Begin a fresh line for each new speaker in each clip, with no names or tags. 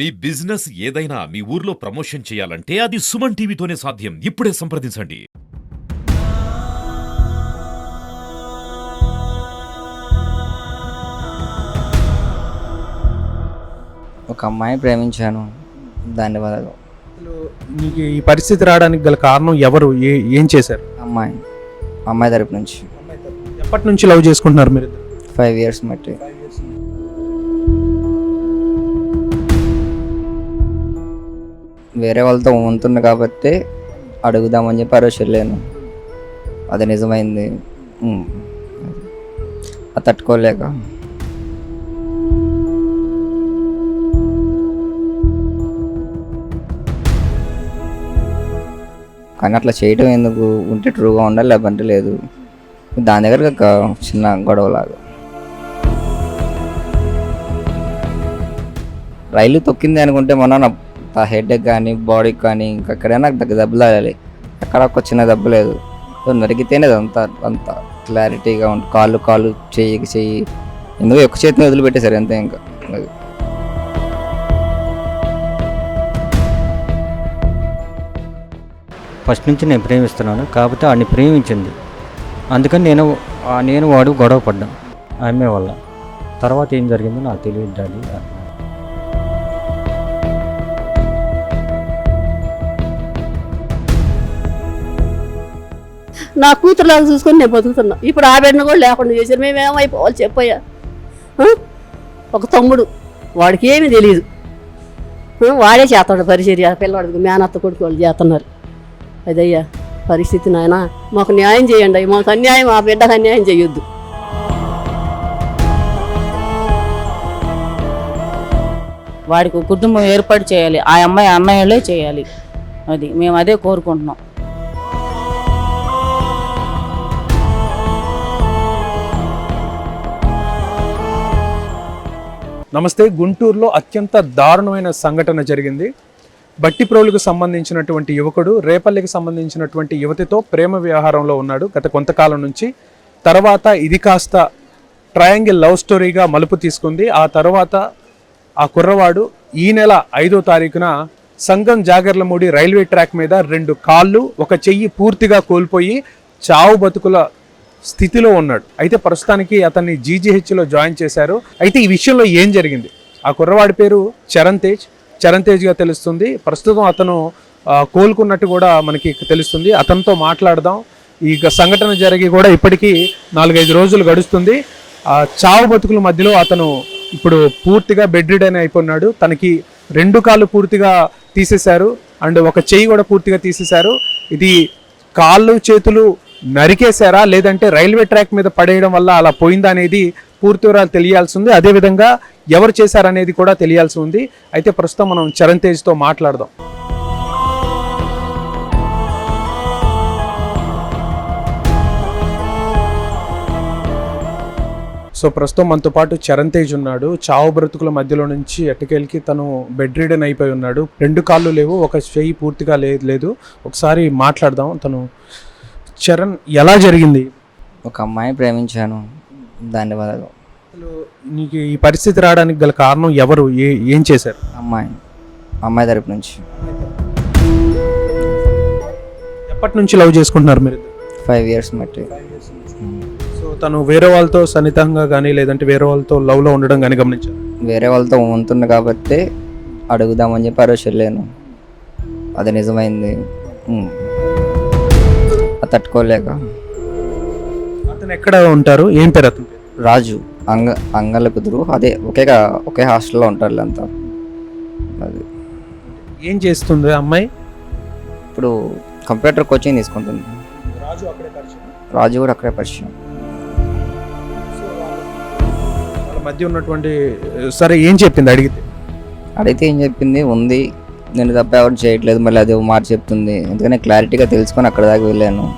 మీ business ఏదైనా మీ ఊర్లో promotion చేయాలంటే అది సుమన్ టీవీతోనే సాధ్యం. ఇప్పుడే సంప్రదించండి.
ఒక అమ్మాయిని ప్రేమించాను. దాని వల్ల
అసలు నీకు ఈ పరిస్థితి రావడానికి గల కారణం ఎవరు? ఏ ఏం చేశారు?
అమ్మాయి. అమ్మాయి తరపు నుంచి.
ఎప్పటి నుంచి లవ్ చేసుకుంటున్నారు మీరు?
ఫైవ్ ఇయర్స్ మట్టి. వేరే వాళ్ళతో ఉంటున్నా కాబట్టి అడుగుదామని చెప్పి ఆ రోజు వెళ్ళాను అది నిజమైంది. అది తట్టుకోలేక. కానీ అట్లా చేయటం ఎందుకు? ఉంటే ట్రూగా ఉండాలి లేకపోతే లేదు. దాని దగ్గర ఒక చిన్న గొడవలాగా. రైలు తొక్కింది అనుకుంటే మనం ఆ హెడ్కి కానీ బాడీకి కానీ ఇంకెక్కడైనా నాకు దగ్గర దెబ్బలు తగలాలి ఎక్కడ ఒక చిన్న దెబ్బ లేదు. సో నరికితేనే అంత అంత క్లారిటీగా ఉంటుంది కాళ్ళు కాళ్ళు చెయ్యికి చెయ్యి ఎందుకు ఎక్కువ చేతిని వదిలిపెట్టేశారు అంతే ఇంకా. అది.
ఫస్ట్ నుంచి నేను ప్రేమిస్తున్నాను. కాకపోతే వాడిని ప్రేమించింది. అందుకని నేను నేను వాడు గొడవ పడ్డాను. ఆమె వల్ల. తర్వాత ఏం జరిగిందో నాకు తెలియదు డాడీ.
నా కూతురులాగా చూసుకొని నేను బతుకుతున్నా. ఇప్పుడు ఆ బిడ్డను కూడా లేకుండా చేశారు. మేము ఏమైపోవాలి చెప్పయ్యా. ఒక తమ్ముడు. వాడికి ఏమీ తెలియదు వాడే చేస్తాడు పరిచర్య. పిల్లవాడికి మేనత్త కొడుకు వాళ్ళు చేస్తున్నారు. అదయ్యా పరిస్థితి నాయన. మాకు న్యాయం చేయండి. మాకు అన్యాయం ఆ బిడ్డకు అన్యాయం చేయొద్దు.
వాడికి కుటుంబం ఏర్పాటు చేయాలి. ఆ అమ్మాయి అన్నయ్యలే చేయాలి. అది మేము అదే కోరుకుంటున్నాం.
నమస్తే. గుంటూరులో అత్యంత దారుణమైన సంఘటన జరిగింది. బట్టిప్రోలుకు సంబంధించినటువంటి యువకుడు రేపల్లికి సంబంధించినటువంటి యువతితో ప్రేమ వ్యవహారంలో ఉన్నాడు. గత కొంతకాలం నుంచి తర్వాత ఇది కాస్త ట్రయాంగిల్ లవ్ స్టోరీగా మలుపు తీసుకుంది. ఆ తర్వాత ఆ కుర్రవాడు ఈ నెల ఐదో తారీఖున సంగం జాగర్లమూడి రైల్వే ట్రాక్ మీద రెండు కాళ్ళు ఒక చెయ్యి పూర్తిగా కోల్పోయి చావు బతుకుల స్థితిలో ఉన్నాడు. అయితే ప్రస్తుతానికి అతన్ని జీజీహెచ్లో జాయిన్ చేశారు. అయితే ఈ విషయంలో ఏం జరిగింది? ఆ కుర్రవాడి పేరు చరణ్ తేజ్. చరణ్ తేజ్గా తెలుస్తుంది. ప్రస్తుతం అతను కోలుకున్నట్టు కూడా మనకి తెలుస్తుంది. అతనితో మాట్లాడదాం. ఈ సంఘటన జరిగి కూడా ఇప్పటికీ నాలుగైదు రోజులు గడుస్తుంది. ఆ చావు బతుకుల మధ్యలో అతను ఇప్పుడు పూర్తిగా బెడ్ రిడన్ అయిపోయినాడు. తనకి రెండు కాళ్ళు పూర్తిగా తీసేశారు. అండ్ ఒక చెయ్యి కూడా పూర్తిగా తీసేశారు. ఇది కాళ్ళు చేతులు నరికేశారా? లేదంటే రైల్వే ట్రాక్ మీద పడేయడం వల్ల అలా పోయిందా అనేది పూర్తి వివరాలు తెలియాల్సి ఉంది. అదేవిధంగా ఎవరు చేశారనేది కూడా తెలియాల్సి ఉంది. అయితే ప్రస్తుతం మనం చరణ్ తేజ్తో మాట్లాడదాం. సో ప్రస్తుతం మనతో పాటు చరణ్ తేజ్ ఉన్నాడు. చావు బ్రతుకుల మధ్యలో నుంచి ఎట్టకేళ్ళకి తను బెడ్ రీడన్ అయిపోయి ఉన్నాడు. రెండు కాళ్ళు లేవు ఒక చెయ్యి పూర్తిగా లేదు లేదు. ఒకసారి మాట్లాడదాం తను. చరణ్ ఎలా జరిగింది?
ఒక అమ్మాయిని ప్రేమించాను. దాని వల్ల
అసలు నీకు ఈ పరిస్థితి రావడానికి గల కారణం ఎవరు? ఏ ఏం చేశారు?
అమ్మాయి. అమ్మాయి తరపు నుంచి.
ఎప్పటి నుంచి లవ్ చేసుకుంటున్నారు మీరు
ఫైవ్ ఇయర్స్ మట్టి.
సో తను వేరే వాళ్ళతో సన్నిహితంగా కానీ లేదంటే వేరే వాళ్ళతో లవ్లో ఉండడం కానీ గమనించారు?
వేరే వాళ్ళతో ఉంటున్నా కాబట్టి అడుగుదామని చెప్పి ఆ రోజు వెళ్ళాను. అది నిజమైంది. ఉమ్. తట్టుకోలేక.
అతను ఎక్కడ ఉంటారు? ఏం పేరు అతను?
రాజు అంగ అంగళ్ళ కుదురు. అదే ఒకే ఒకే హాస్టల్లో ఉంటారు అంతా. అది.
ఏం చేస్తుంది అమ్మాయి?
ఇప్పుడు కంప్యూటర్ కోచింగ్ తీసుకుంటుంది.
రాజు అక్కడే పరిచయం?
రాజు కూడా అక్కడే పరిచయం.
మధ్య ఉన్నటువంటి సరే ఏం చెప్పింది? అడిగితే?
అడిగితే ఏం చెప్పింది? ఉంది. నేను తప్ప ఎవరు చేయట్లేదు మళ్ళీ అదే మాట చెప్తుంది. ఎందుకని క్లారిటీగా తెలుసుకొని అక్కడ దాకా వెళ్ళాను.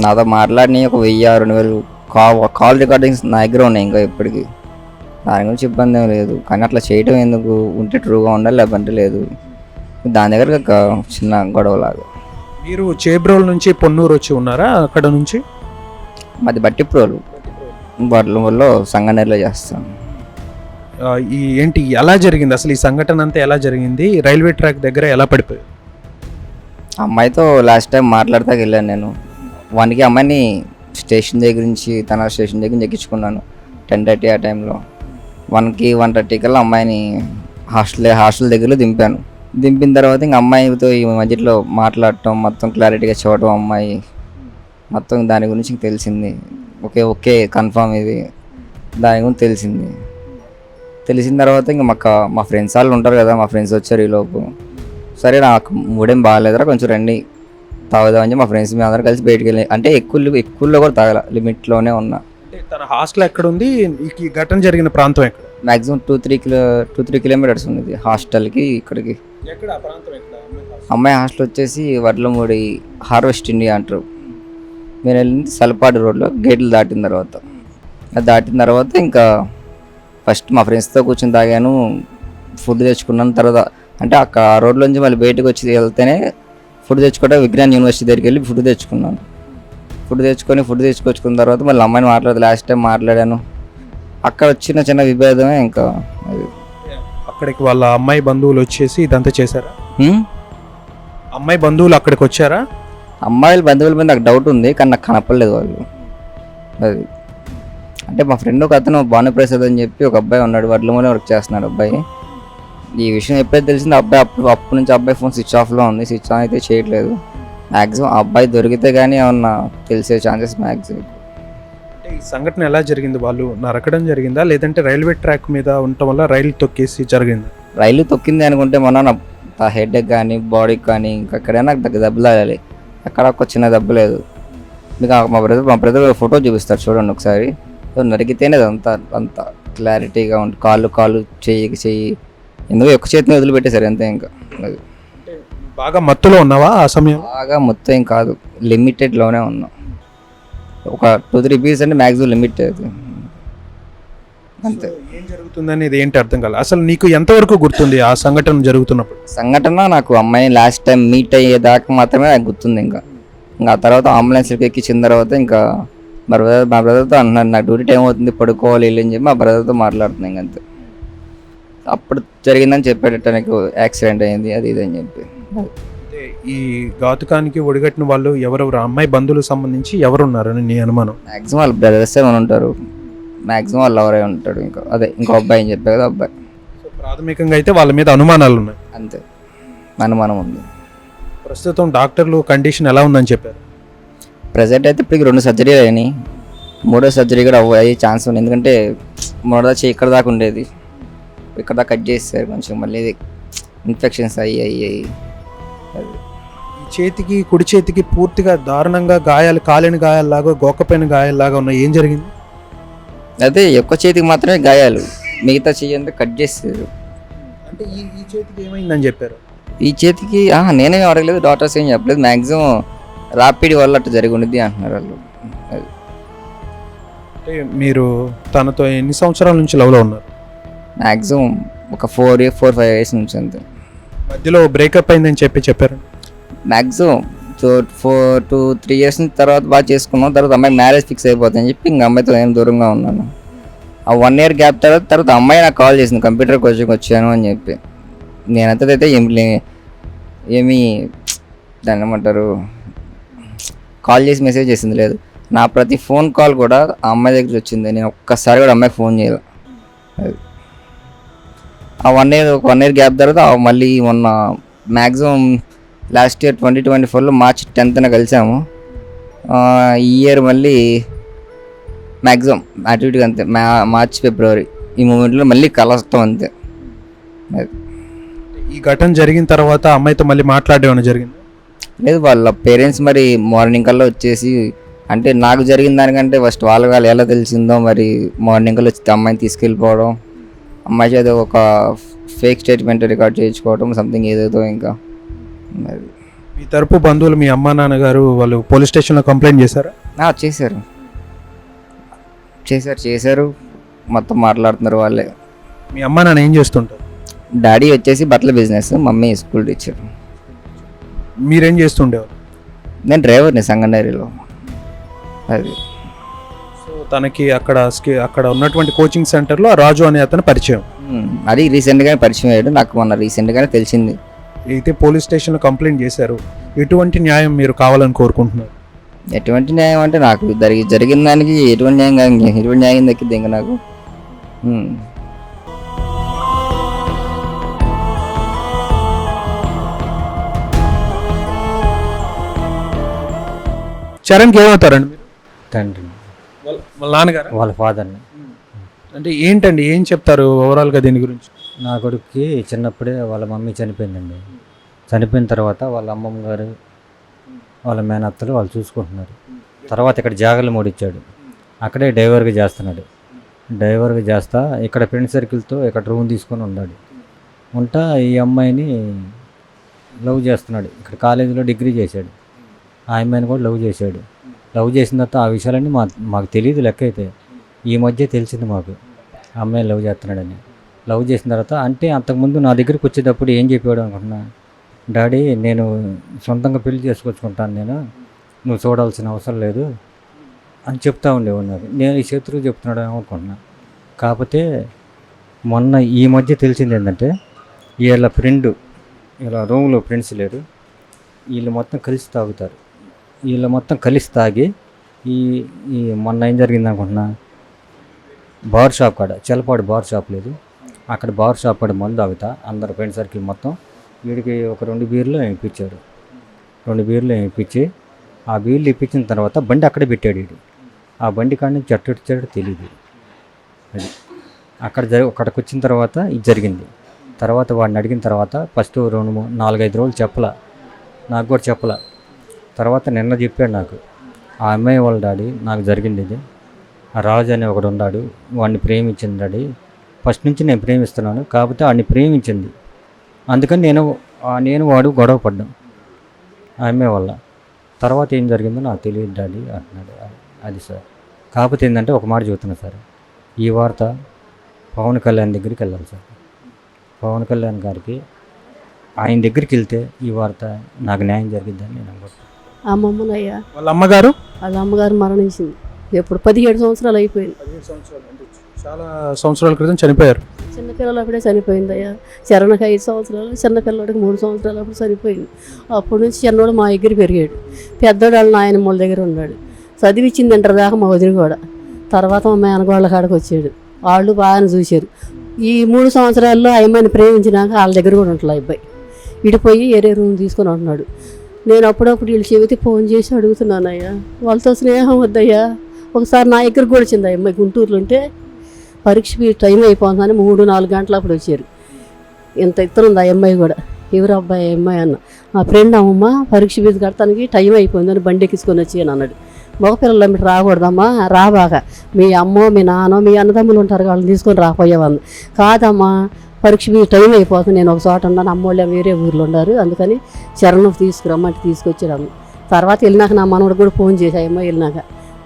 నాతో మాట్లాడిన ఒక వెయ్యి రెండు వేలు. కాల్ కాల్ రికార్డింగ్స్ నా దగ్గర ఉన్నాయి ఇంకా ఇప్పటికి. దాని గురించి ఇబ్బంది ఏం లేదు. కానీ అట్లా చేయడం ఎందుకు? ఉంటే ట్రూగా ఉండాలి లేదంటే లేదు. దాని దగ్గర ఒక చిన్న గొడవలాగా.
మీరు చేబ్రోల్ నుంచి పొన్నూరు వచ్చి ఉన్నారా? అక్కడ నుంచి?
మాది బట్టి ప్రోలు బట్టల వల్ల సంగనేరులో చేస్తాను
ఈ ఏంటి ఎలా జరిగింది? అసలు ఈ సంఘటన అంతా ఎలా జరిగింది? రైల్వే ట్రాక్ దగ్గర ఎలా పడిపోయాయి
అమ్మాయితో లాస్ట్ టైం మాట్లాడతాకి వెళ్ళాను నేను. వన్కి అమ్మాయిని స్టేషన్ దగ్గర నుంచి తన స్టేషన్ దగ్గర నుంచి ఎక్కించుకున్నాను. టెన్ థర్టీ ఆ టైంలో వన్కి వన్ థర్టీ కల్లా అమ్మాయిని హాస్టల్ హాస్టల్ దగ్గరలో దింపాను. దింపిన తర్వాత ఇంక అమ్మాయితో ఈ మధ్యలో మాట్లాడటం మొత్తం క్లారిటీగా చూడటం అమ్మాయి మొత్తం దాని గురించి తెలిసింది. ఓకే ఓకే కన్ఫామ్ ఇది. దాని గురించి తెలిసింది. తెలిసిన తర్వాత ఇంకా మాకు మా ఫ్రెండ్స్ వాళ్ళు ఉంటారు కదా మా ఫ్రెండ్స్ వచ్చారు ఈలోపు సరే నాకు మూడేం బాగాలేదురా కొంచెం రండి తాగుదామని చెప్పి మా ఫ్రెండ్స్ మేము అందరం కలిసి బయటికి వెళ్ళి అంటే ఎక్కువ ఎక్కువలో కూడా తాగల లిమిట్లోనే ఉన్నా.
తన హాస్టల్ ఎక్కడ ఉంది ఈ- ఘటన జరిగిన ప్రాంతం ఎక్కడ?
Maximum two three kilo two three kilometres ఉంది హాస్టల్కి ఇక్కడికి. అమ్మాయి హాస్టల్ వచ్చేసి వడ్లమూడి హార్వెస్ట్ ఇండియా అంటారు. నేను వెళ్ళింది సలపాడు రోడ్లో గేట్లు దాటిన తర్వాత. అది దాటిన తర్వాత ఇంకా ఫస్ట్ మా ఫ్రెండ్స్తో కూర్చొని తాగాను ఫుడ్ తెచ్చుకున్నాను తర్వాత అంటే అక్కడ ఆ రోడ్లో నుంచి మళ్ళీ బయటకు వచ్చి వెళ్తేనే ఫుడ్ తెచ్చుకోవడం విజ్ఞాన్ యూనివర్సిటీ దగ్గరికి వెళ్ళి ఫుడ్ తెచ్చుకున్నాను. ఫుడ్ తెచ్చుకొని ఫుడ్ తెచ్చుకొచ్చుకున్న తర్వాత మళ్ళీ అమ్మాయిని మాట్లాడదు లాస్ట్ టైం మాట్లాడాను. అక్కడ వచ్చిన చిన్న విభేదమే ఇంకా అది.
అక్కడికి వాళ్ళ అమ్మాయి బంధువులు వచ్చేసి ఇదంతా చేశారా? అమ్మాయి బంధువులు అక్కడికి వచ్చారా?
అమ్మాయిల బంధువుల మీద నాకు డౌట్ ఉంది కానీ నాకు కనపడలేదు వాళ్ళు అది. అంటే మా ఫ్రెండ్ ఒక అతను భానుప్రసాద్ అని చెప్పి ఒక అబ్బాయి ఉన్నాడు వడ్లమూలే వర్క్ చేస్తున్నాడు అబ్బాయి. ఈ విషయం ఎప్పుడైతే తెలిసిందో అబ్బాయి అప్పుడు అప్పటి నుంచి అబ్బాయి ఫోన్ స్విచ్ ఆఫ్లో ఉంది స్విచ్ ఆన్ అయితే చేయట్లేదు. మ్యాక్సిమం అబ్బాయి దొరికితే కానీ ఏమన్నా తెలిసే ఛాన్సెస్ మ్యాక్సిమం
అంటే ఈ సంఘటన ఎలా జరిగింది? వాళ్ళు నరకడం జరిగిందా? లేదంటే రైల్వే ట్రాక్ మీద ఉండటం వల్ల రైలు తొక్కేసి జరిగింది?
రైలు తొక్కింది అనుకుంటే మొన్న నా హెడ్ కానీ బాడీకి కానీ ఇంకా ఎక్కడైనా దగ్గర దెబ్బలు తగలాలి ఎక్కడ ఒక చిన్న దెబ్బ లేదు. మీకు మా బ్రదర్ మా బ్రదర్ ఫోటో చూపిస్తారు చూడండి ఒకసారి. నరికితేనే అంత అంత క్లారిటీగా ఉంటుంది కాళ్ళు కాళ్ళు చెయ్యికి చెయ్యి ఎందుకు ఎక్కువ చేతిని వదిలిపెట్టేశారు అంతే ఇంకా. అది.
బాగా మత్తులో ఉన్నావా ఆ సమయం?
బాగా మొత్తం ఏం కాదు. లిమిటెడ్లోనే ఉన్నాం. ఒక టూ త్రీ పీస్ అంటే మ్యాక్సిమం లిమిట్ అది. అంతే.
ఏం జరుగుతుందనేది ఏంటి అర్థం కాలేదు అసలు నీకు ఎంతవరకు గుర్తుంది ఆ సంఘటన జరుగుతున్నప్పుడు?
సంఘటన నాకు అమ్మాయి లాస్ట్ టైం మీట్ అయ్యేదాకా మాత్రమే నాకు గుర్తుంది ఇంకా. ఇంకా ఆ తర్వాత అంబులెన్స్కి ఎక్కించిన తర్వాత ఇంకా మా బ్రదర్ మా బ్రదర్తో అంటున్నాను నాకు డ్యూటీ టైం అవుతుంది పడుకోవాలి వెళ్ళి అని చెప్పి మా బ్రదర్తో మాట్లాడుతున్నాను ఇంక అంతే. అప్పుడు జరిగిందని చెప్పాడట నాకు యాక్సిడెంట్ అయింది అది ఇది అని చెప్పి.
ఈ ఘాతుకానికి ఒడిగట్టిన వాళ్ళు ఎవరెవరు అమ్మాయి బంధువులకు సంబంధించి ఎవరున్నారని నీ అనుమానం?
మ్యాక్సిమం వాళ్ళ బ్రదర్స్ ఏమైనా ఉంటారు. మ్యాక్సిమం వాళ్ళు ఎవరై ఉంటాడు ఇంకా అదే ఇంకో అబ్బాయి అని చెప్పే కదా అబ్బాయి.
సో ప్రాథమికంగా అయితే వాళ్ళ మీద అనుమానాలు ఉన్నాయి
అంతే అనుమానం ఉంది.
ప్రస్తుతం డాక్టర్లు కండిషన్ ఎలా ఉందని చెప్పారు?
ప్రజెంట్ అయితే ఇప్పటికి రెండు సర్జరీలు అయినాయి. మూడో సర్జరీ కూడా అయ్యే ఛాన్స్ ఉంది. ఎందుకంటే మూడో చేయి ఇక్కడ దాకా ఉండేది. ఇక్కడ దాకా కట్ చేస్తారు కొంచెం. మళ్ళీ ఇన్ఫెక్షన్స్ అయ్యి అయ్యి అయ్యి. అది
ఈ చేతికి కుడి చేతికి పూర్తిగా దారుణంగా గాయాలు కాలిన గాయాల్లాగా గోకపోయిన గాయాల్లాగా ఉన్నాయి. ఏం జరిగింది?
అదే ఎక్కువ చేతికి మాత్రమే గాయాలు. మిగతా చెయ్యి అంతా కట్ చేస్తారు
అంటే ఈ ఈ చేతికి ఏమైందని చెప్పారు?
ఈ చేతికి నేనేం అడగలేదు. డాక్టర్స్ ఏం చెప్పలేదు. మ్యాక్సిమం రాపిడి వల్ల అట్లా జరిగి ఉండిద్ది అంటున్నారు వాళ్ళు. అది.
అంటే మీరు తనతో ఎన్ని సంవత్సరాల నుంచి లవ్లో ఉన్నారు?
మ్యాక్సిమం ఒక four year four five years నుంచి అంతే.
మధ్యలో బ్రేకప్ అయిందని చెప్పి చెప్పారు.
Maximum so four two three years తర్వాత బాగా చేసుకున్నాం తర్వాత అమ్మాయి మ్యారేజ్ ఫిక్స్ అయిపోతుందని చెప్పి ఇంకా అమ్మాయితో నేను దూరంగా ఉన్నాను. ఆ వన్ ఇయర్ గ్యాప్ తర్వాత తర్వాత అమ్మాయి నాకు కాల్ చేసింది కంప్యూటర్ కోచింగ్ వచ్చాను అని చెప్పి. నేనంతా అయితే ఏం లే- ఏమీ దాన్ని ఏమంటారు కాల్ చేసి మెసేజ్ చేసింది లేదు. నా ప్రతి ఫోన్ కాల్ కూడా ఆ అమ్మాయి దగ్గర వచ్చింది. నేను ఒక్కసారి కూడా అమ్మాయికి ఫోన్ చేయలేదు అది. ఆ వన్ ఇయర్ ఒక వన్ ఇయర్ గ్యాప్ తర్వాత మళ్ళీ మొన్న maximum last year twenty twenty ఫోర్లో మార్చ్ టెన్త్న కలిసాము. ఈ ఇయర్ మళ్ళీ మ్యాక్సిమం అటు అంతే. మా మార్చ్ ఫిబ్రవరి ఈ మూమెంట్లో మళ్ళీ కలుస్తాం అంతే. అది.
ఈ ఘటన జరిగిన తర్వాత అమ్మాయితో మళ్ళీ మాట్లాడేమని జరిగింది?
లేదు వాళ్ళ పేరెంట్స్ మరి మార్నింగ్ కల్లా వచ్చేసి అంటే నాకు జరిగిన దానికంటే ఫస్ట్ వాళ్ళ వాళ్ళు ఎలా తెలిసిందో మరి మార్నింగ్ కల్లా వచ్చి అమ్మాయిని తీసుకెళ్ళిపోవడం అమ్మాయి చేత ఒక ఫేక్ స్టేట్మెంట్ రికార్డ్ చేయించుకోవడం సంథింగ్ ఏదేదో ఇంకా. మరి.
మీ తరపు బంధువులు మీ అమ్మా నాన్నగారు వాళ్ళు పోలీస్ స్టేషన్లో కంప్లైంట్ చేశారా?
చేశారు. చేశారు చేశారు. మొత్తం మాట్లాడుతున్నారు వాళ్ళే.
మీ అమ్మా నాన్న ఏం చేస్తుంటారు?
డాడీ వచ్చేసి బట్టల బిజినెస్ మమ్మీ స్కూల్ టీచర్.
మీరేం చేస్తుండేవారు?
నేను డ్రైవర్ని సంగండేరిలో అది.
సో తనకి అక్కడ స్కి- అక్కడ ఉన్నటువంటి కోచింగ్ సెంటర్లో ఆ రాజు అనే అతను పరిచయం.
ఉమ్, అది రీసెంట్గానే పరిచయం అయ్యాడు. నాకు మొన్న రీసెంట్గానే తెలిసింది.
అయితే పోలీస్ స్టేషన్లో కంప్లైంట్ చేశారు. ఎటువంటి న్యాయం మీరు కావాలని కోరుకుంటున్నారు?
ఎటువంటి న్యాయం అంటే నాకు జరిగి జరిగిన దానికి ఎటువంటి న్యాయం కాదు, ఇంక ఎటువంటి న్యాయం దక్కింది ఇంకా నాకు. ఉమ్.
చరణ్కి ఏమవుతారండి మీరు?
తండ్రి.
వాళ్ళ వాళ్ళ నాన్నగారు?
వాళ్ళ ఫాదర్ని
అంటే ఏంటండి ఏం చెప్తారు ఓవరాల్గా దీని గురించి?
నా కొడుకుకి చిన్నప్పుడే వాళ్ళ మమ్మీ చనిపోయిందండి. చనిపోయిన తర్వాత వాళ్ళ అమ్మమ్మ గారు వాళ్ళ మేనత్తలు వాళ్ళు చూసుకుంటున్నారు. తర్వాత ఇక్కడ జాగర్లు మూడిచ్చాడు. అక్కడే డ్రైవర్గా చేస్తున్నాడు. డ్రైవర్గా చేస్తా ఇక్కడ ఫ్రెండ్ సర్కిల్తో ఇక్కడ రూమ్ తీసుకొని ఉన్నాడు ఉంటా ఈ అమ్మాయిని లవ్ చేస్తున్నాడు. ఇక్కడ కాలేజీలో డిగ్రీ చేశాడు. ఆ అమ్మాయిని కూడా లవ్ చేశాడు. లవ్ చేసిన తర్వాత ఆ విషయాలన్నీ మా మాకు తెలియదు లెక్క అయితే ఈ మధ్య తెలిసింది మాకు. అమ్మాయిని లవ్ చేస్తున్నాడని. లవ్ చేసిన తర్వాత అంటే అంతకుముందు నా దగ్గరికి వచ్చేటప్పుడు ఏం చెప్పాడు అనుకుంటున్నా? డాడీ నేను సొంతంగా పెళ్ళి చేసుకొచ్చుకుంటాను నేను. నువ్వు చూడాల్సిన అవసరం లేదు. అని చెప్తా ఉండేవాడు నాకు. నేను ఈ శత్రువు చెప్తున్నాడు అనుకుంటున్నా. కాకపోతే మొన్న ఈ మధ్య తెలిసింది ఏంటంటే వీళ్ళ ఫ్రెండ్ ఇలా రూమ్లో ఫ్రెండ్స్ లేరు. వీళ్ళు మొత్తం కలిసి తాగుతారు. వీళ్ళు మొత్తం కలిసి తాగి ఈ ఈ మొన్న ఏం జరిగింది అనుకుంటున్నా? బార్ షాప్ కాడ చెలపాడు బార్ షాప్ లేదు. అక్కడ బార్ షాప్ కాడ మందు తాగుతా అందరు ఫ్రెండ్ సర్కిల్ మొత్తం వీడికి ఒక రెండు బీర్లు ఇప్పించాడు రెండు బీర్లు ఇప్పించి ఆ బీర్లు ఇప్పించిన తర్వాత బండి అక్కడే పెట్టాడు వీడు. ఆ బండి కాడ నుంచి చెట్టు చెట్టు తెలియదు అది అక్కడ జరి అక్కడికి వచ్చిన తర్వాత ఇది జరిగింది. తర్వాత వాడిని అడిగిన తర్వాత ఫస్ట్ రెండు నాలుగైదు రోజులు చెప్పల. నాకు కూడా చెప్పలా. తర్వాత నిన్న చెప్పాడు నాకు ఆ అమ్మాయి వాళ్ళ డాడీ నాకు జరిగింది ఇది. ఆ రాజు అనే ఒకడు ఉన్నాడు వాడిని ప్రేమించింది డాడీ. ఫస్ట్ నుంచి నేను ప్రేమిస్తున్నాను కాకపోతే వాడిని ప్రేమించింది. అందుకని నేను నేను వాడు గొడవ పడ్డాం ఆ అమ్మాయి వల్ల. తర్వాత ఏం జరిగిందో నాకు తెలియదు డాడీ అంటున్నాడు. అది సార్. కాకపోతే ఏంటంటే ఒక మాట చెబుతున్నా సార్. ఈ వార్త పవన్ కళ్యాణ్ దగ్గరికి వెళ్ళాలి సార్. పవన్ కళ్యాణ్ గారికి ఆయన దగ్గరికి వెళ్తే ఈ వార్త నాకు న్యాయం జరిగిద్దని నేను అనుకుంటున్నాను.
అమ్మమ్మనయ్యా.
వాళ్ళ అమ్మగారు?
వాళ్ళ అమ్మగారు మరణించింది. ఎప్పుడు పదిహేడు సంవత్సరాలు అయిపోయింది.
చాలా సంవత్సరాల క్రితం చనిపోయారు.
చిన్నపిల్లలు అప్పుడే చనిపోయిందయ్యా. చరణకి ఐదు సంవత్సరాలు చిన్నపిల్లడికి మూడు సంవత్సరాలు అప్పుడు చనిపోయింది. అప్పటి నుంచి చిన్నోడు మా దగ్గర పెరిగాడు. పెద్దోడు వాళ్ళ నాయనమ్మల దగ్గర ఉన్నాడు. చదివిచ్చింది ఇంటర్ దాకా మా వదిలి కూడా. తర్వాత మా మేనగోళ్ళ కాడికి వచ్చాడు. వాళ్ళు బాగానే చూశారు. ఈ మూడు సంవత్సరాల్లో అమ్మాయిని ప్రేమించినాక వాళ్ళ దగ్గర కూడా ఉంటుంది ఆ అబ్బాయి. ఇడిపోయి ఏరే రూమ్ తీసుకొని ఉంటున్నాడు. నేను అప్పుడప్పుడు వీళ్ళు చెబితే ఫోన్ చేసి అడుగుతున్నానయ్యా వాళ్ళతో స్నేహం వద్దయ్యా. ఒకసారి నా దగ్గర కూడా వచ్చింది ఆ అమ్మాయి గుంటూరులో ఉంటే పరీక్ష టైం అయిపోతుందని మూడు నాలుగు గంటల అప్పుడు వచ్చారు. ఇంత ఇత్తనం ఉంది ఆ అమ్మాయి కూడా. ఎవరు అబ్బాయి అమ్మాయి అన్న. మా ఫ్రెండ్ అమ్మమ్మ పరీక్ష ఫీజు కడతానికి టైం అయిపోయిందని బండి ఎక్కించుకొని వచ్చి అని అన్నాడు మగపిల్లలు మీరు రాకూడదమ్మా? రాబాక మీ అమ్మో మీ నాన్నో మీ అన్నదమ్ములు ఉంటారు వాళ్ళని తీసుకొని రాకపోయేవాళ్ళు కాదమ్మా పరీక్ష ఫీజు టైం అయిపోతుంది. నేను ఒక చోట ఉన్నాను అమ్మోళ్ళు వేరే ఊర్లో ఉన్నారు. అందుకని చరణ్ తీసుకురమ్మంటే తీసుకొచ్చాము తర్వాత వెళ్ళినాక నా మనవడు కూడా ఫోన్ చేసి వెళ్ళినాక.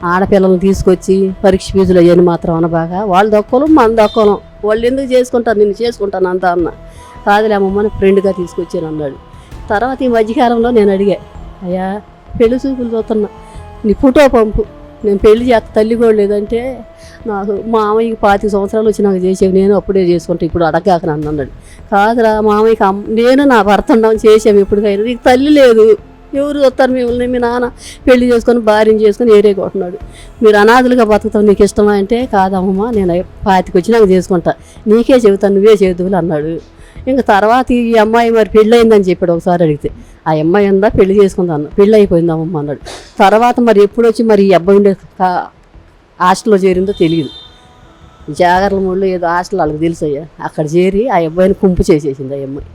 ఆడపిల్లల్ని తీసుకొచ్చి పరీక్ష ఫీజులు అయ్యని మాత్రం అనబాగా. వాళ్ళు దక్కలం మన దక్కలం. వాళ్ళు ఎందుకు చేసుకుంటారు? నేను చేసుకుంటాను అంత అన్న. కాదులే అమ్మమ్మని ఫ్రెండ్గా తీసుకొచ్చాను అన్నాడు. తర్వాత ఈ మధ్యకాలంలో నేను అడిగా అయ్యా పెళ్ళి చూపులు చూస్తున్నా. నీ ఫోటో పంపు. నేను పెళ్ళి చేస్తా తల్లి కూడా లేదంటే నాకు మామయ్యకి పాతిక సంవత్సరాలు వచ్చి నాకు చేసేవి నేను అప్పుడే చేసుకుంటా ఇప్పుడు అడగాక నన్ను అన్నాడు. కాదురా మామయ్యకి నేను నా భర్త ఉండడం చేసాము ఎప్పటికైనా. నీకు తల్లి లేదు. ఎవరు వస్తారు మిమ్మల్ని? మీ నాన్న పెళ్ళి చేసుకొని భార్యను చేసుకొని ఏరే కొట్టున్నాడు. మీరు అనాథులుగా బతుకుతాం నీకు ఇష్టమా అంటే కాదమ్మ నేను పాతికి వచ్చి నాకు చేసుకుంటా. నీకే చెబుతాను నువ్వే చేతువులు అన్నాడు. ఇంకా తర్వాత ఈ అమ్మాయి మరి పెళ్ళి అయిందని చెప్పాడు ఒకసారి అడిగితే. ఆ అమ్మాయి ఉందా పెళ్ళి చేసుకుందా అన్న పెళ్ళి అయిపోయింది అమ్మమ్మ అన్నాడు. తర్వాత మరి ఎప్పుడు వచ్చి మరి ఈ అబ్బాయి ఉండే కా- హాస్టల్లో చేరిందో తెలియదు జాగర్ల ముళ్ళు ఏదో హాస్టల్ వాళ్ళకి తెలుసు అయ్యా. అక్కడ చేరి ఆ అబ్బాయిని కుంపు చేసేసింది ఆ అమ్మాయి.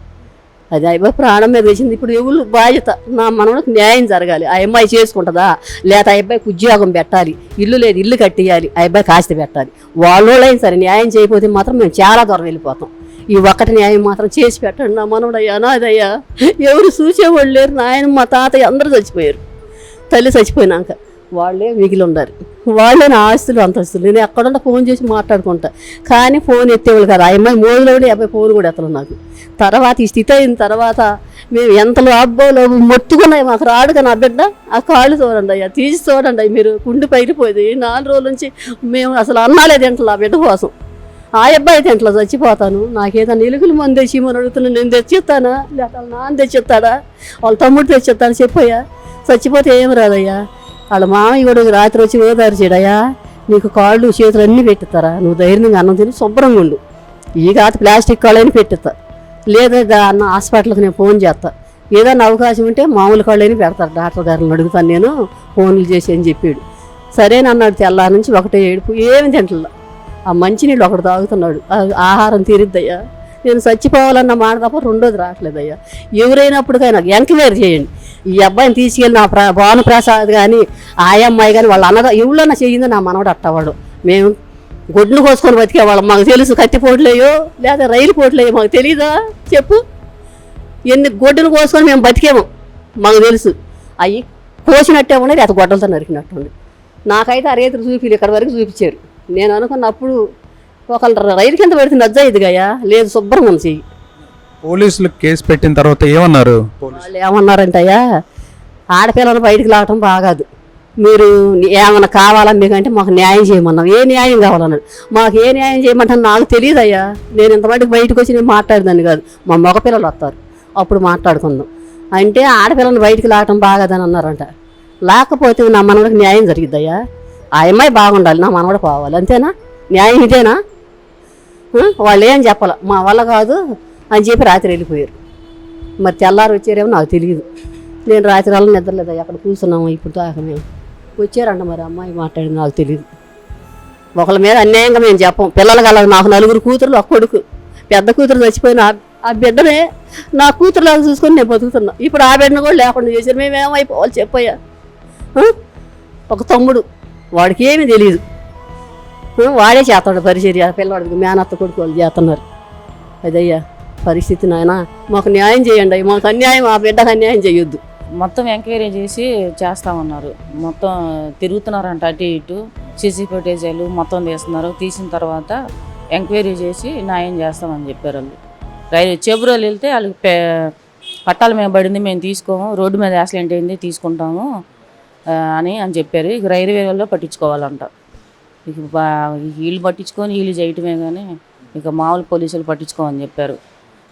అది ఆ అబ్బాయి ప్రాణం మీద వేసింది. ఇప్పుడు ఎవరు బాధ్యత? నా మనవడికి న్యాయం జరగాలి. ఆ అమ్మాయి చేసుకుంటుందా? లేదా ఆ అబ్బాయికి ఉద్యోగం పెట్టాలి. ఇల్లు లేదు ఇల్లు కట్టియాలి. ఆ అబ్బాయి కాస్త పెట్టాలి. వాళ్ళోళ్ళైనా సరే న్యాయం చేయకపోతే మాత్రం మేము చాలా దూరం వెళ్ళిపోతాం. ఈ ఒక్కటి న్యాయం మాత్రం చేసి పెట్టండి నా మనవడయ్యా నాదయ్యా ఎవరు చూసేవాళ్ళు లేరు. నాయన మా తాతయ్య అందరూ చచ్చిపోయారు. తల్లి చచ్చిపోయినాక. వాళ్ళే మిగిలి ఉన్నారు వాళ్ళే నా ఆస్తులు అంతస్తులు. నేను ఎక్కడుంటే ఫోన్ చేసి మాట్లాడుకుంటా. కానీ ఫోన్ ఎత్తేవాళ్ళు కాదు. ఆ అమ్మాయి మోజులో కూడా అబ్బాయి ఫోన్ కూడా ఎత్తలు నాకు. తర్వాత ఈ స్థితి అయిన తర్వాత మేము ఎంతలో అబ్బోలో మొట్టుకున్నాయి మాకు రాడుగా నా బిడ్డ ఆ కాళ్ళు చూడండి అయ్యా తీసి చూడండి అయ్య. మీరు కుండి పైరిపోయింది నాలుగు రోజుల నుంచి మేము అసలు అన్నాలే తింటలే ఆ బిడ్డ కోసం. ఆ అబ్బాయి తింటలో చచ్చిపోతాను. నాకేదో నిలుగులు మంది తెచ్చి మనం అడుగుతున్నాను నేను తెచ్చిస్తానా? లేకపోతే నాన్న తెచ్చిస్తాడా? వాళ్ళ తమ్ముడు తెచ్చిస్తాను చెప్పయ్యా. చచ్చిపోతే ఏం రాదయ్యా? వాళ్ళ మామయ్య కూడా రాత్రి వచ్చి ఓదారు చేయడయ్యా నీకు కాళ్ళు చేతులు అన్నీ పెట్టిస్తారా? నువ్వు ధైర్యంగా అన్నం తిని శుభ్రంగా ఉండు. ఈ కాదు ప్లాస్టిక్ కాళ్ళని పెట్టిస్తా. లేదా అన్న హాస్పిటల్కి నేను ఫోన్ చేస్తా. ఏదైనా అవకాశం ఉంటే మామూలు కాళ్ళని పెడతారు. డాక్టర్ గారిని అడుగుతాను నేను ఫోన్లు చేసి అని చెప్పాడు. సరేనన్నాడు తెల్లారి నుంచి ఒకటే ఏడుపు ఏమి తింటల్లా ఆ మంచినీళ్ళు ఒకటి తాగుతున్నాడు. ఆహారం తీరిద్దయ్యా. నేను చచ్చిపోవాలన్న మాట తప్ప రెండోది రావట్లేదు అయ్యా ఎవరైనప్పటికైనా ఎంక్వైరీ చేయండి. ఈ అబ్బాయిని తీసుకెళ్ళి నా ప్ర భానుప్రసాద్ కానీ ఆ అమ్మాయి కానీ వాళ్ళ అన్నదా ఎవళ్ళన్నా చేయిందో నా మనవడు అట్టవాడు. మేము గొడ్లు కోసుకొని బతికేవాళ్ళం మాకు తెలుసు కత్తి పోట్లేయో లేదా రైలు పోట్లేయో మాకు తెలీదా? చెప్పు. ఎన్ని గొడ్డులు కోసుకొని మేము బతికేము మాకు తెలుసు. అవి కోసినట్టే ఉండే అది గొడ్డలతో నరికినట్టు ఉండే నాకైతే ఆ రేతులు చూపి ఇక్కడ వరకు చూపించారు. నేను అనుకున్నప్పుడు ఒకళ్ళు రైలు కింద పెడితే నజ్జాయిదిగాయా లేదు శుభ్రంగా ఉంది. చెయ్యి
పోలీసులు కేసు పెట్టిన తర్వాత ఏమన్నారు?
వాళ్ళు ఏమన్నారంటయ్యా ఆడపిల్లలు బయటికి రావటం బాగాదు. మీరు ఏమైనా కావాలా మీకంటే మాకు న్యాయం చేయమన్నాం. ఏ న్యాయం కావాలన్నాడు? మాకు ఏ న్యాయం చేయమంటే నాకు తెలియదయ్యా నేను ఇంతమందికి బయటకు వచ్చి నేను మాట్లాడదాన్ని కాదు. మా మగపిల్లలు వస్తారు. అప్పుడు మాట్లాడుకుందాం. అంటే ఆడపిల్లలు బయటికి రావటం బాగాదని అన్నారంట. లేకపోతే నా మనవడికి న్యాయం జరిగిద్దయ్యా. ఆ అమ్మాయి బాగుండాలి నా మనవడు పోవాలి. అంతేనా? న్యాయం ఇదేనా? వాళ్ళు ఏం చెప్పాల. మా వల్ల కాదు అని చెప్పి రాత్రి వెళ్ళిపోయారు. మరి తెల్లారు వచ్చారేమో నాకు తెలియదు. నేను రాత్రి వల్ల నిద్రలేదు అక్కడ కూర్చున్నాము ఇప్పుడు దాకా మేము. వచ్చారంట మరి అమ్మాయి మాట్లాడింది నాకు తెలియదు. ఒకళ్ళ మీద అన్యాయంగా మేము చెప్పం. పిల్లలు కల నాకు నలుగురు కూతురు ఒక కొడుకు. పెద్ద కూతురు చచ్చిపోయిన ఆ- బిడ్డనే నా కూతురులాగా చూసుకొని నేను బతుకుతున్నా. ఇప్పుడు ఆ బిడ్డను కూడా లేకుండా చేశారు. మేము ఏమైపోవాలి చెప్పయ్యా ఒక తమ్ముడు. వాడికి ఏమీ తెలియదు వాడే చేస్తాడు పరిచర్య పిల్లవాడికి మేనత్త కొడుకు వాళ్ళు చేస్తున్నారు. అదయ్యా పరిస్థితి నాయన మాకు న్యాయం చేయండి మాకు అన్యాయం ఆ బిడ్డకు అన్యాయం చేయొద్దు.
మొత్తం ఎంక్వైరీ చేసి చేస్తామన్నారు. మొత్తం తిరుగుతున్నారంట అటు ఇటు సీసీ ఫుటేజీలు మొత్తం తీస్తున్నారు. తీసిన తర్వాత ఎంక్వైరీ చేసి న్యాయం చేస్తామని చెప్పారు వాళ్ళు. రైలు చెబురోలు వెళ్తే వాళ్ళకి పట్టాల మీద పడింది మేము తీసుకోము రోడ్డు మీద యాక్సిడెంట్ అయింది తీసుకుంటాము అని అని చెప్పారు. ఇక రైల్వే వాళ్ళు పట్టించుకోవాలంట. ఇక వీళ్ళు పట్టించుకొని వీళ్ళు చేయటమే కానీ ఇక మామూలు పోలీసులు పట్టించుకోమని చెప్పారు.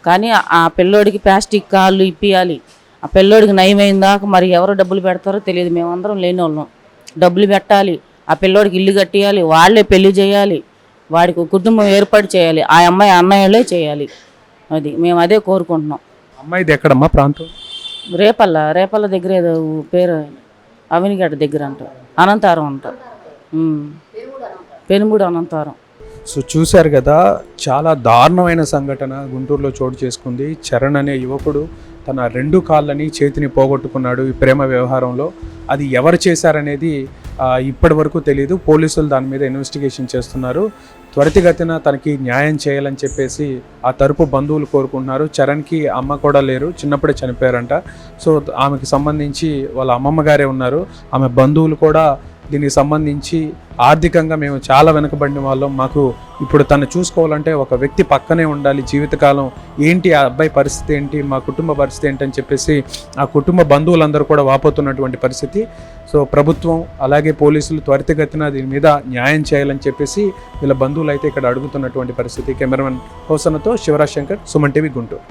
కానీ ఆ- పిల్లోడికి ప్లాస్టిక్ కాళ్ళు ఇప్పియాలి. ఆ పిల్లోడికి నయమైన దాకా మరి ఎవరు డబ్బులు పెడతారో తెలియదు. మేమందరం లేని వాళ్ళం డబ్బులు పెట్టాలి. ఆ పిల్లోడికి ఇల్లు కట్టియాలి. వాళ్ళే పెళ్ళి చేయాలి. వాడికి కుటుంబం ఏర్పాటు చేయాలి. ఆ అమ్మాయి అన్నయ్యలే చేయాలి. అది మేము అదే కోరుకుంటున్నాం.
అమ్మాయిది ఎక్కడమ్మా ప్రాంతం?
రేపల్ల రేపల్ల దగ్గర ఏదో పేరు అవినిగడ్డ దగ్గర అంట. అనంతారం అంట. పెనుమూడు అనంతరం.
సో చూశారు కదా చాలా దారుణమైన సంఘటన గుంటూరులో చోటు చేసుకుంది. చరణ్ అనే యువకుడు తన రెండు కాళ్ళని చేతిని పోగొట్టుకున్నాడు ఈ ప్రేమ వ్యవహారంలో. అది ఎవరు చేశారనేది ఇప్పటి వరకు తెలియదు పోలీసులు దాని మీద ఇన్వెస్టిగేషన్ చేస్తున్నారు. త్వరితగతిన తనకి న్యాయం చేయాలని చెప్పేసి ఆ తరపు బంధువులు కోరుకుంటున్నారు. చరణ్కి అమ్మ కూడా లేరు చిన్నప్పుడే చనిపోయారంట. సో ఆమెకి సంబంధించి వాళ్ళ అమ్మమ్మ గారే ఉన్నారు. ఆమె బంధువులు కూడా దీనికి సంబంధించి ఆర్థికంగా మేము చాలా వెనుకబడిన వాళ్ళం. మాకు ఇప్పుడు తను చూసుకోవాలంటే ఒక వ్యక్తి పక్కనే ఉండాలి. జీవితకాలం ఏంటి ఆ అబ్బాయి పరిస్థితి ఏంటి మా కుటుంబ పరిస్థితి ఏంటి అని చెప్పేసి ఆ కుటుంబ బంధువులందరూ కూడా వాపోతున్నటువంటి పరిస్థితి. సో ప్రభుత్వం అలాగే పోలీసులు త్వరితగతిన దీని మీద న్యాయం చేయాలని చెప్పేసి వీళ్ళ బంధువులు అయితే ఇక్కడ అడుగుతున్నటువంటి పరిస్థితి. కెమెరామెన్ హోసనతో శివరాజ్ శంకర్ సుమన్ టీవీ గుంటూరు.